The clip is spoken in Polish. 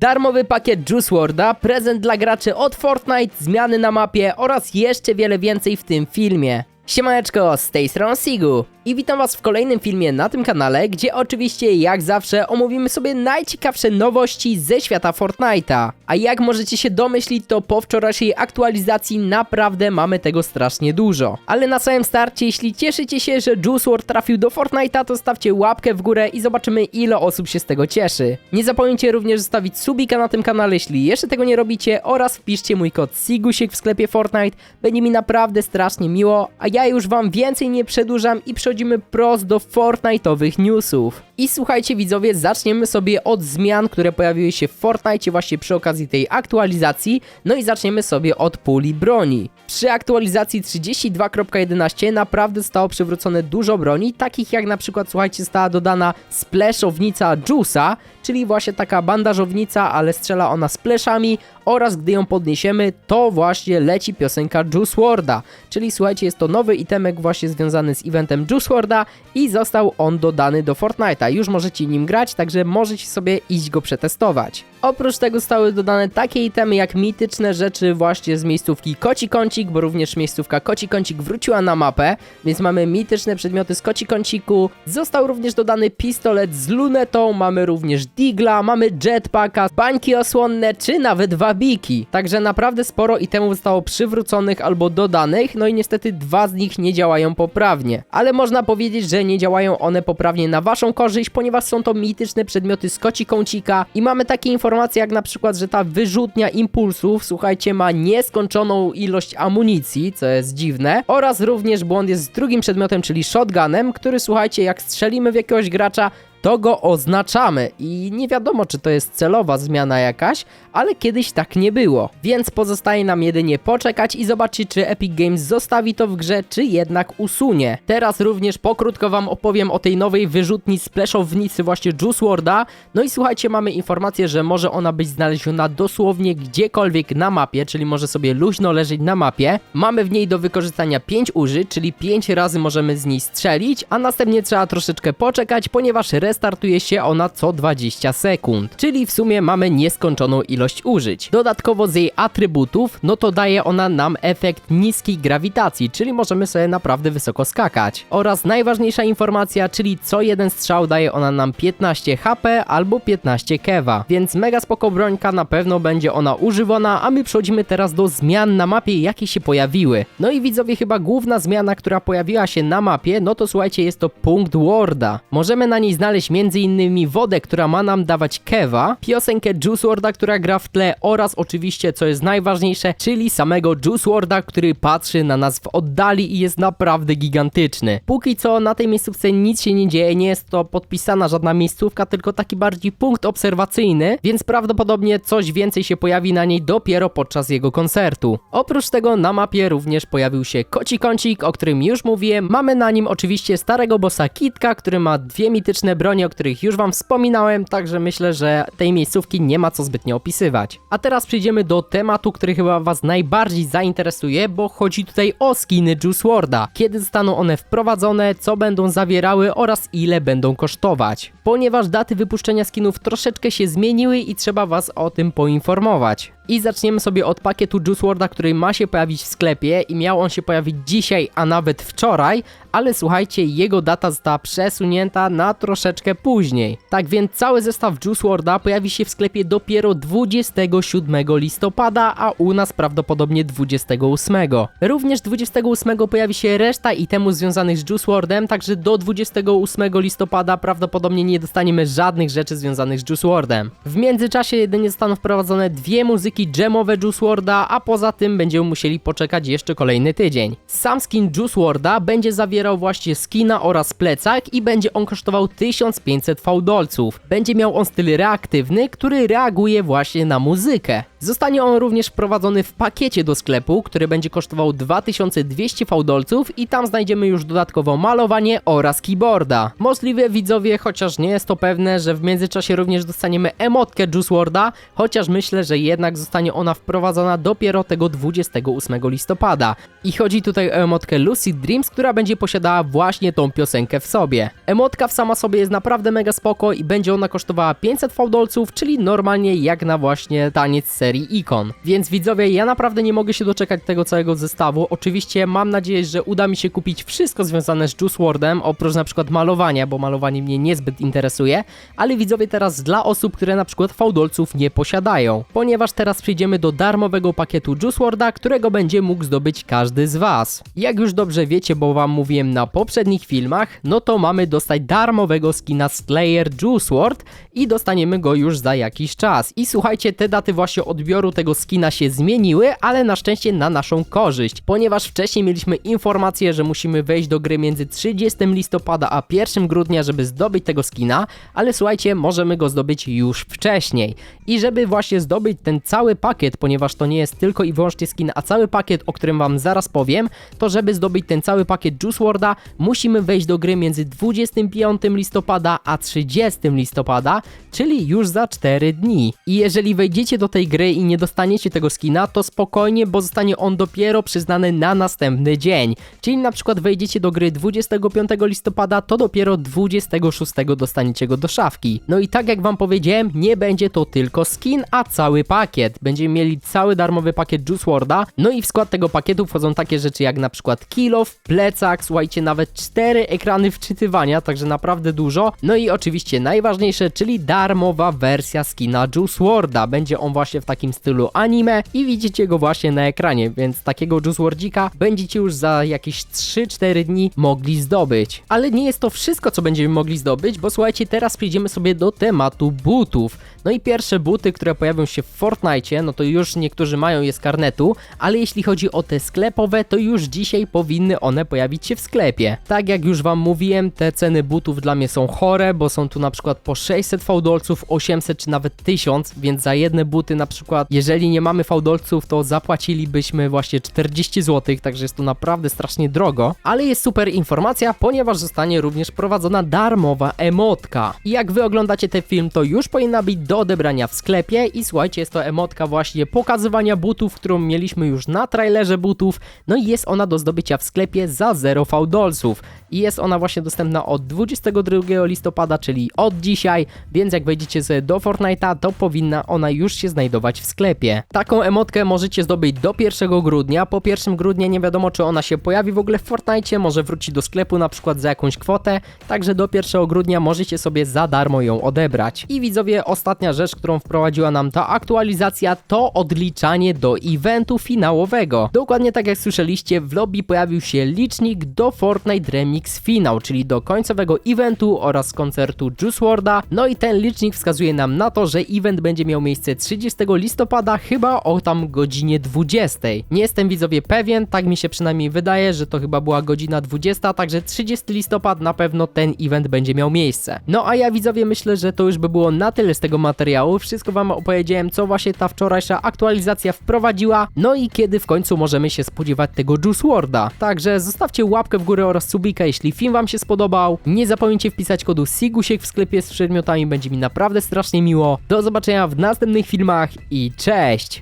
darmowy pakiet Juice WRLD'a, prezent dla graczy od Fortnite, zmiany na mapie oraz jeszcze wiele więcej w tym filmie. Siemaneczko, z tej strony Sigu i witam was w kolejnym filmie na tym kanale, gdzie oczywiście jak zawsze omówimy sobie najciekawsze nowości ze świata Fortnite'a. A jak możecie się domyślić, to po wczorajszej aktualizacji naprawdę mamy tego strasznie dużo. Ale na samym starcie, jeśli cieszycie się, że Juice WRLD trafił do Fortnite'a, to stawcie łapkę w górę i zobaczymy ile osób się z tego cieszy. Nie zapomnijcie również zostawić subika na tym kanale, jeśli jeszcze tego nie robicie oraz wpiszcie mój kod SIGUSIK w sklepie Fortnite. Będzie mi naprawdę strasznie miło, a ja już wam więcej nie przedłużam i przechodzimy prosto do Fortnite'owych newsów. I słuchajcie widzowie, zaczniemy sobie od zmian, które pojawiły się w Fortnite właśnie przy okazji tej aktualizacji, no i zaczniemy sobie od puli broni. Przy aktualizacji 32.11 naprawdę zostało przywrócone dużo broni, takich jak na przykład, słuchajcie, została dodana splashownica Juice'a, czyli właśnie taka bandażownica, ale strzela ona splashami oraz gdy ją podniesiemy, to właśnie leci piosenka Juice WRLD'a, czyli słuchajcie, jest to nowy itemek właśnie związany z eventem Juice WRLD'a i został on dodany do Fortnite'a. Już możecie nim grać, także możecie sobie iść go przetestować. Oprócz tego zostały dodane takie itemy jak mityczne rzeczy właśnie z miejscówki Koci Kącik, bo również miejscówka Koci Kącik wróciła na mapę, więc mamy mityczne przedmioty z Koci Kąciku. Został również dodany pistolet z lunetą, mamy również digla, mamy jetpacka, bańki osłonne czy nawet wabiki. Także naprawdę sporo itemów zostało przywróconych albo dodanych, no i niestety dwa z nich nie działają poprawnie. Ale można powiedzieć, że nie działają one poprawnie na waszą korzyść, ponieważ są to mityczne przedmioty z Koci Kącika. I mamy takie informacje jak na przykład, że ta wyrzutnia impulsów, słuchajcie, ma nieskończoną ilość amunicji, co jest dziwne, oraz również błąd jest z drugim przedmiotem, czyli shotgunem, który słuchajcie, jak strzelimy w jakiegoś gracza, to go oznaczamy i nie wiadomo, czy to jest celowa zmiana jakaś, ale kiedyś tak nie było. Więc pozostaje nam jedynie poczekać i zobaczyć, czy Epic Games zostawi to w grze, czy jednak usunie. Teraz również pokrótko wam opowiem o tej nowej wyrzutni splashownicy właśnie Juice WRLD'a. No i słuchajcie, mamy informację, że może ona być znaleziona dosłownie gdziekolwiek na mapie, czyli może sobie luźno leżeć na mapie. Mamy w niej do wykorzystania 5 użyć, czyli 5 razy możemy z niej strzelić, a następnie trzeba troszeczkę poczekać, ponieważ restartuje się ona co 20 sekund. Czyli w sumie mamy nieskończoną ilość użyć. Dodatkowo z jej atrybutów, no to daje ona nam efekt niskiej grawitacji, czyli możemy sobie naprawdę wysoko skakać. Oraz najważniejsza informacja, czyli co jeden strzał daje ona nam 15 HP albo 15 kewa. Więc mega spoko brońka, na pewno będzie ona używana, a my przechodzimy teraz do zmian na mapie, jakie się pojawiły. No i widzowie, chyba główna zmiana, która pojawiła się na mapie, no to słuchajcie, jest to punkt Warda. Możemy na niej znaleźć m.in. wodę, która ma nam dawać kewa, piosenkę Juice WRLD'a, która gra w tle oraz oczywiście, co jest najważniejsze, czyli samego Juice WRLD'a, który patrzy na nas w oddali i jest naprawdę gigantyczny. Póki co na tej miejscówce nic się nie dzieje, nie jest to podpisana żadna miejscówka, tylko taki bardziej punkt obserwacyjny, więc prawdopodobnie coś więcej się pojawi na niej dopiero podczas jego koncertu. Oprócz tego na mapie również pojawił się koci kącik, o którym już mówiłem. Mamy na nim oczywiście starego bossa Kitka, który ma dwie mityczne bronie, o których już wam wspominałem, także myślę, że tej miejscówki nie ma co zbytnio opisywać. A teraz przejdziemy do tematu, który chyba was najbardziej zainteresuje, bo chodzi tutaj o skiny Juice WRLD'a. Kiedy zostaną one wprowadzone, co będą zawierały oraz ile będą kosztować. Ponieważ daty wypuszczenia skinów troszeczkę się zmieniły i trzeba was o tym poinformować. I zaczniemy sobie od pakietu Juice WRLD'a, który ma się pojawić w sklepie i miał on się pojawić dzisiaj, a nawet wczoraj, ale słuchajcie, jego data została przesunięta na troszeczkę później. Tak więc cały zestaw Juice WRLD'a pojawi się w sklepie dopiero 27 listopada, a u nas prawdopodobnie 28. Również 28 pojawi się reszta itemów związanych z Juice WRLD'em, także do 28 listopada prawdopodobnie nie dostaniemy żadnych rzeczy związanych z Juice WRLD'em. W międzyczasie jedynie zostaną wprowadzone dwie muzyki jamowe Juice WRLD'a, a poza tym będziemy musieli poczekać jeszcze kolejny tydzień. Sam skin Juice WRLD'a będzie zawierał właśnie skina oraz plecak i będzie on kosztował 1500 fałdolców. Będzie miał on styl reaktywny, który reaguje właśnie na muzykę. Zostanie on również wprowadzony w pakiecie do sklepu, który będzie kosztował 2200 fałdolców i tam znajdziemy już dodatkowo malowanie oraz keyboarda. Możliwe widzowie, chociaż nie jest to pewne, że w międzyczasie również dostaniemy emotkę Juice WRLD'a, chociaż myślę, że jednak zostanie ona wprowadzona dopiero tego 28 listopada. I chodzi tutaj o emotkę Lucid Dreams, która będzie posiadała właśnie tą piosenkę w sobie. Emotka w sama sobie jest naprawdę mega spoko i będzie ona kosztowała 500 fałdolców, czyli normalnie jak na właśnie taniec serii Icon. Więc widzowie, ja naprawdę nie mogę się doczekać tego całego zestawu. Oczywiście mam nadzieję, że uda mi się kupić wszystko związane z Juice WRLD'em, oprócz na przykład malowania, bo malowanie mnie niezbyt interesuje, ale widzowie teraz dla osób, które na przykład fałdolców nie posiadają, ponieważ teraz przejdziemy do darmowego pakietu Juice WRLD'a, którego będzie mógł zdobyć każdy z Was. Jak już dobrze wiecie, bo Wam mówiłem na poprzednich filmach, no to mamy dostać darmowego skina Slayer Juice WRLD i dostaniemy go już za jakiś czas. I słuchajcie, te daty właśnie odbioru tego skina się zmieniły, ale na szczęście na naszą korzyść, ponieważ wcześniej mieliśmy informację, że musimy wejść do gry między 30 listopada a 1 grudnia, żeby zdobyć tego skina, ale słuchajcie, możemy go zdobyć już wcześniej. I żeby właśnie zdobyć ten cały pakiet, ponieważ to nie jest tylko i wyłącznie skin, a cały pakiet, o którym wam zaraz powiem, to żeby zdobyć ten cały pakiet Juice WRLD'a, musimy wejść do gry między 25 listopada a 30 listopada, czyli już za 4 dni. I jeżeli wejdziecie do tej gry i nie dostaniecie tego skina, to spokojnie, bo zostanie on dopiero przyznany na następny dzień. Czyli na przykład wejdziecie do gry 25 listopada, to dopiero 26 dostaniecie go do szafki. No i tak jak wam powiedziałem, nie będzie to tylko skin, a cały pakiet. Będziemy mieli cały darmowy pakiet Juice WRLD'a. No i w skład tego pakietu wchodzą takie rzeczy jak na przykład kilof, plecak, słuchajcie, nawet 4 ekrany wczytywania, także naprawdę dużo. No i oczywiście najważniejsze, czyli darmowa wersja skina Juice WRLD'a. Będzie on właśnie w takim stylu anime i widzicie go właśnie na ekranie, więc takiego Juice WRLD'ika będziecie już za jakieś 3-4 dni mogli zdobyć. Ale nie jest to wszystko, co będziemy mogli zdobyć, bo słuchajcie, teraz przejdziemy sobie do tematu butów. No i pierwsze buty, które pojawią się w Fortnite, no to już niektórzy mają je z karnetu, ale jeśli chodzi o te sklepowe, to już dzisiaj powinny one pojawić się w sklepie. Tak jak już wam mówiłem, te ceny butów dla mnie są chore, bo są tu na przykład po 600 fałdolców, 800 czy nawet 1000, więc za jedne buty na przykład, jeżeli nie mamy fałdolców, to zapłacilibyśmy właśnie 40 zł, także jest to naprawdę strasznie drogo, ale jest super informacja, ponieważ zostanie również prowadzona darmowa emotka. I jak wy oglądacie ten film, to już powinna być do odebrania w sklepie i słuchajcie, jest to emotka właśnie pokazywania butów, którą mieliśmy już na trailerze butów, no i jest ona do zdobycia w sklepie za 0 fałdolców. I jest ona właśnie dostępna od 22 listopada, czyli od dzisiaj, więc jak wejdziecie sobie do Fortnite'a, to powinna ona już się znajdować w sklepie. Taką emotkę możecie zdobyć do 1 grudnia. Po 1 grudnia nie wiadomo, czy ona się pojawi w ogóle w Fortnite, może wróci do sklepu na przykład za jakąś kwotę, także do 1 grudnia możecie sobie za darmo ją odebrać. I widzowie, ostatnia rzecz, którą wprowadziła nam ta aktualizacja, to odliczanie do eventu finałowego. Dokładnie tak jak słyszeliście, w lobby pojawił się licznik do Fortnite Remix Finał, czyli do końcowego eventu oraz koncertu Juice WRLD'a. No i ten licznik wskazuje nam na to, że event będzie miał miejsce 30 listopada, chyba o tam godzinie 20. Nie jestem widzowie pewien, tak mi się przynajmniej wydaje, że to chyba była godzina 20, także 30 listopad na pewno ten event będzie miał miejsce. No a ja widzowie myślę, że to już by było na tyle z tego materiału. Wszystko wam opowiedziałem, co właśnie ta wczorajsza aktualizacja wprowadziła, no i kiedy w końcu możemy się spodziewać tego Juice WRLD'a. Także zostawcie łapkę w górę oraz subika, jeśli film wam się spodobał. Nie zapomnijcie wpisać kodu SIGUSIEK w sklepie z przedmiotami, będzie mi naprawdę strasznie miło. Do zobaczenia w następnych filmach i cześć!